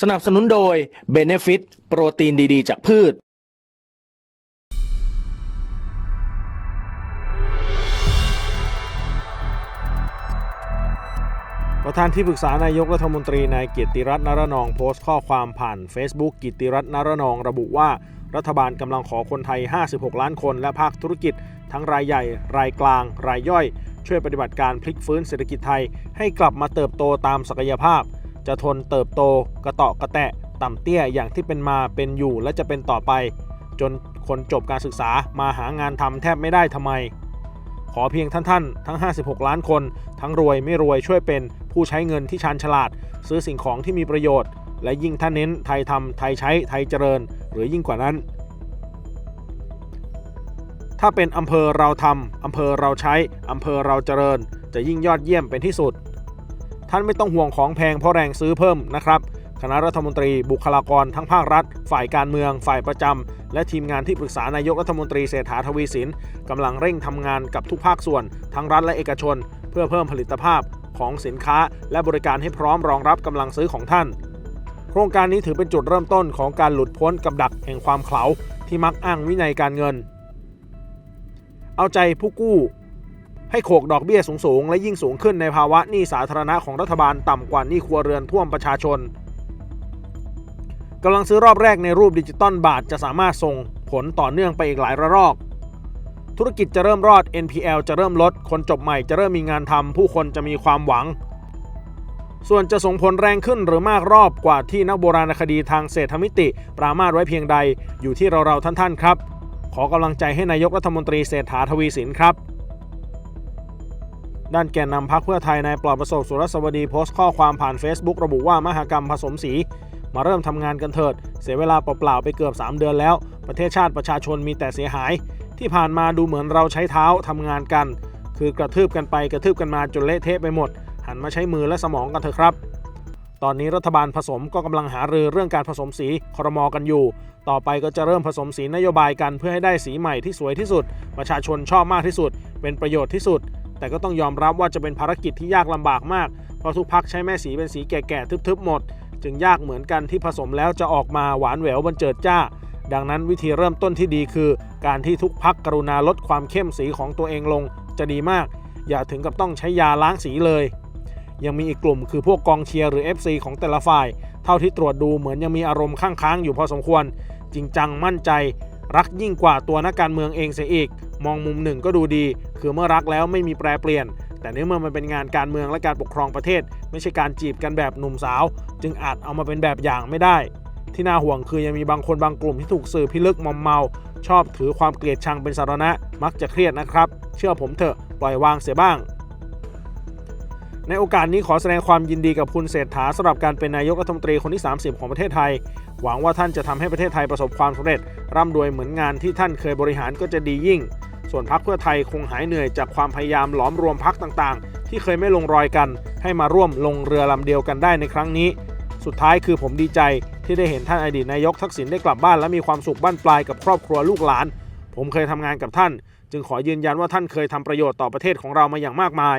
สนับสนุนโดย Benefit โปรตีนดีๆ จากพืช ประธานที่ปรึกษานายกรัฐมนตรีนายเกียรติรัตน์นรนองโพสต์ข้อความผ่าน Facebook กิตติรัตน์นรนองระบุว่า รัฐบาลกำลังขอคนไทย 56 ล้านคนและภาคธุรกิจ ทั้งรายใหญ่ รายกลาง รายย่อย ช่วยปฏิบัติการพลิกฟื้นเศรษฐกิจไทย ให้กลับมาเติบโตตามศักยภาพ จะทนเติบโตกระเตาะกระแตะ ต่ำเตี้ยอย่างที่เป็นมาเป็นอยู่และจะเป็นต่อไป จนคนจบการศึกษามาหางานทำแทบไม่ได้ทำไม ขอเพียงท่านท่านทั้ง 56 ล้านคน ทั้งรวยไม่รวยช่วยเป็นผู้ใช้เงินที่ชาญฉลาด ซื้อสิ่งของที่มีประโยชน์ และยิ่งท่านเน้นไทยทำไทยใช้ไทยเจริญ หรือยิ่งกว่านั้น ถ้าเป็นอำเภอเราทำอำเภอเราใช้อำเภอเราเจริญ จะยิ่งยอดเยี่ยมเป็นที่สุด ท่านไม่ต้องห่วงของแพงเพราะแรงซื้อเพิ่มนะครับคณะรัฐมนตรีบุคลากรทั้งภาครัฐ ฝ่ายการเมือง ฝ่ายประจำและทีมงานที่ปรึกษานายกรัฐมนตรีเศรษฐาทวีสินกำลังเร่งทำงานกับทุกภาคส่วน ทั้งรัฐและเอกชน เพื่อเพิ่มผลิตภาพของสินค้า และบริการให้พร้อมรองรับกำลังซื้อของท่าน โครงการนี้ถือเป็นจุดเริ่มต้นของการหลุดพ้นกับดักแห่งความเขลาที่มักอ้างวินัยการเงิน เอาใจผู้กู้ ให้โขกดอกเบี้ยสูงๆ และยิ่งสูงขึ้นในภาวะหนี้สาธารณะของรัฐบาลต่ำกว่าหนี้ครัวเรือนท่วมประชาชนกำลังซื้อรอบแรกในรูปดิจิตอลบาทจะสามารถส่งผลต่อเนื่องไปอีกหลายระลอก ธุรกิจจะเริ่มรอด NPL จะเริ่มลด คนจบใหม่จะเริ่มมีงานทำผู้คนจะมีความหวัง ส่วนจะส่งผลแรงขึ้นหรือมากรอบกว่าที่นักโบราณคดีทางเศรษฐมิติ ปรามาสไว้เพียงใดอยู่ที่เราๆท่านๆครับ ขอกำลังใจให้นายกรัฐมนตรีเศรษฐาทวีสินครับ ด้านแกนนำพักเพื่อไทยนายปลอดประสบสุรสวัสดีโพสต์ข้อความผ่าน Facebook ระบุว่ามหากรรมผสมสี มาเริ่มทำงานกันเถิด เสียเวลาเปล่าๆไปเกือบ 3 เดือนแล้ว ประเทศชาติประชาชนมีแต่เสียหาย ที่ผ่านมาดูเหมือนเราใช้เท้าทำงานกัน คือกระทืบกันไปกระทืบกันมาจนเละเทะไปหมด หันมาใช้มือและสมองกันเถอะครับ ตอนนี้รัฐบาลผสมก็กำลังหารือเรื่องการผสมสีครมอกันอยู่ ต่อไปก็จะเริ่มผสมสีนโยบายกันเพื่อให้ได้สีใหม่ที่สวยที่สุด ประชาชนชอบมากที่สุด เป็นประโยชน์ที่สุด แต่ก็ต้องยอมรับว่าจะเป็นภารกิจที่ยากลำบากมาก เพราะทุกพักใช้แม่สีเป็นสีแก่ๆทึบๆหมด จึงยากเหมือนกันที่ผสมแล้วจะออกมาหวานแหววบันเจิดจ้า ดังนั้นวิธีเริ่มต้นที่ดีคือ การที่ทุกพักกรุณาลดความเข้มสีของตัวเองลง จะดีมาก อย่าถึงกับต้องใช้ยาล้างสีเลย ยังมีอีกกลุ่มคือพวกกองเชียร์หรือ FC ของแต่ละฝ่าย เท่าที่ตรวจดูเหมือนยังมีอารมณ์ข้างค้างอยู่พอสมควร จริงจังมั่นใจ รักยิ่งกว่าตัวนักการเมืองเองเสียอีก มองมุมหนึ่งก็ดูดี คือเมื่อรักแล้วไม่มีแปรเปลี่ยน แต่เนื่อเมื่อมันเป็นงานการเมืองและการปกครองประเทศ ไม่ใช่การจีบกันแบบหนุ่มสาว จึงอาจเอามาเป็นแบบอย่างไม่ได้ ที่น่าห่วงคือยังมีบางคนบางกลุ่มที่ถูกสื่อพิลึกมอมเมา ชอบถือความเกลียดชังเป็นสาระมักจะเครียดนะครับ เชื่อผมเถอะปล่อยวางเสียบ้างในโอกาสนี้ขอแสดงความยินดีกับคุณเศรษฐาสำหรับการเป็นนายกรัฐมนตรีคนที่ 30 ของประเทศไทย หวังว่าท่านจะทำให้ประเทศไทยประสบความสำเร็จ ร่ำรวยเหมือนงานที่ท่านเคยบริหารก็จะดียิ่ง ส่วนพรรคเพื่อไทยคงหายเหนื่อยจากความพยายามหลอมรวมพรรคต่างๆ ที่เคยไม่ลงรอยกัน ให้มาร่วมลงเรือลำเดียวกันได้ในครั้งนี้ สุดท้ายคือผมดีใจที่ได้เห็นท่านอดีตนายกทักษิณได้กลับบ้านและมีความสุขบ้านปลายกับครอบครัวลูกหลาน ผมเคยทำงานกับท่าน จึงขอยืนยันว่าท่านเคยทำประโยชน์ต่อประเทศของเรามาอย่างมากมาย